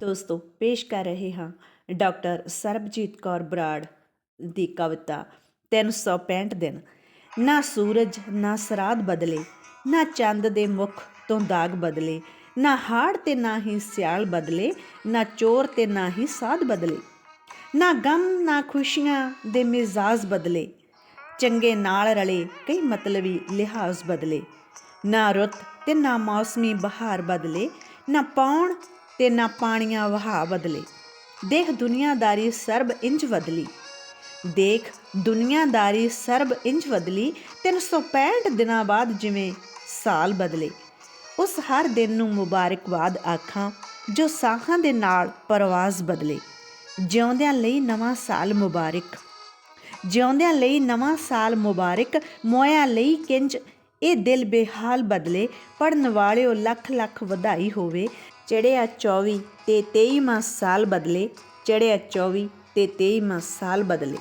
ਦੋਸਤੋ, ਪੇਸ਼ ਕਰ ਰਹੇ ਹਾਂ ਡਾਕਟਰ ਸਰਬਜੀਤ ਕੌਰ ਬਰਾੜ ਦੀ ਕਵਿਤਾ 365 ਦਿਨ। ਨਾ ਸੂਰਜ, ਨਾ ਸਰਾਧ ਬਦਲੇ, ਨਾ ਚੰਦ ਦੇ ਮੁਖ ਤੋਂ ਦਾਗ ਬਦਲੇ, ਨਾ ਹਾੜ ਤੇ ਨਾ ਹੀ ਸਿਆਲ ਬਦਲੇ, ਨਾ ਚੋਰ ਤੇ ਨਾ ਹੀ ਸਾਧ ਬਦਲੇ, ਨਾ ਗਮ, ਨਾ ਖੁਸ਼ੀਆਂ ਦੇ ਮਿਜ਼ਾਜ ਬਦਲੇ, ਚੰਗੇ ਨਾਲ ਰਲੇ ਕਈ ਮਤਲਬੀ ਲਿਹਾਜ਼ ਬਦਲੇ, ਨਾ ਰੁੱਤ ਤੇ ਨਾ ਮੌਸਮੀ ਬਹਾਰ ਬਦਲੇ, ਨਾ ਪੌਣ ਤੇ ਨਾ ਪਾਣੀਆਂ ਵਹਾ ਬਦਲੇ। ਦੇਖ ਦੁਨੀਆਦਾਰੀ ਸਰਬ ਇੰਜ ਬਦਲੀ। ਦੇਖ ਦੁਨੀਆਦਾਰੀ ਸਰਬ ਇੰਜ ਬਦਲੀ 365 ਦਿਨਾਂ ਬਾਅਦ ਜਿਵੇਂ ਸਾਲ ਬਦਲੇ। ਉਸ ਹਰ ਦਿਨ ਨੂੰ ਮੁਬਾਰਕਬਾਦ ਆਖਾਂ, ਜੋ ਸਾਹਾਂ ਦੇ ਨਾਲ ਪਰਵਾਜ਼ ਬਦਲੇ। ਜਿਉਂਦਿਆਂ ਲਈ ਨਵਾਂ ਸਾਲ ਮੁਬਾਰਕ। ਜਿਉਂਦਿਆਂ ਲਈ ਨਵਾਂ ਸਾਲ ਮੁਬਾਰਕ, ਮੋਇਆ ਲਈ ਕਿੰਜ ਇਹ ਦਿਲ ਬੇਹਾਲ ਬਦਲੇ ਪੜਨ ਵਾਲਿਓ ਲੱਖ ਲੱਖ ਵਧਾਈ ਹੋਵੇ ਚੜਿਆ 24 ਤੇ 23ਵਾਂ ਸਾਲ ਬਦਲੇ ਚੜਿਆ 24 ਤੇ 23ਵਾਂ ਸਾਲ ਬਦਲੇ।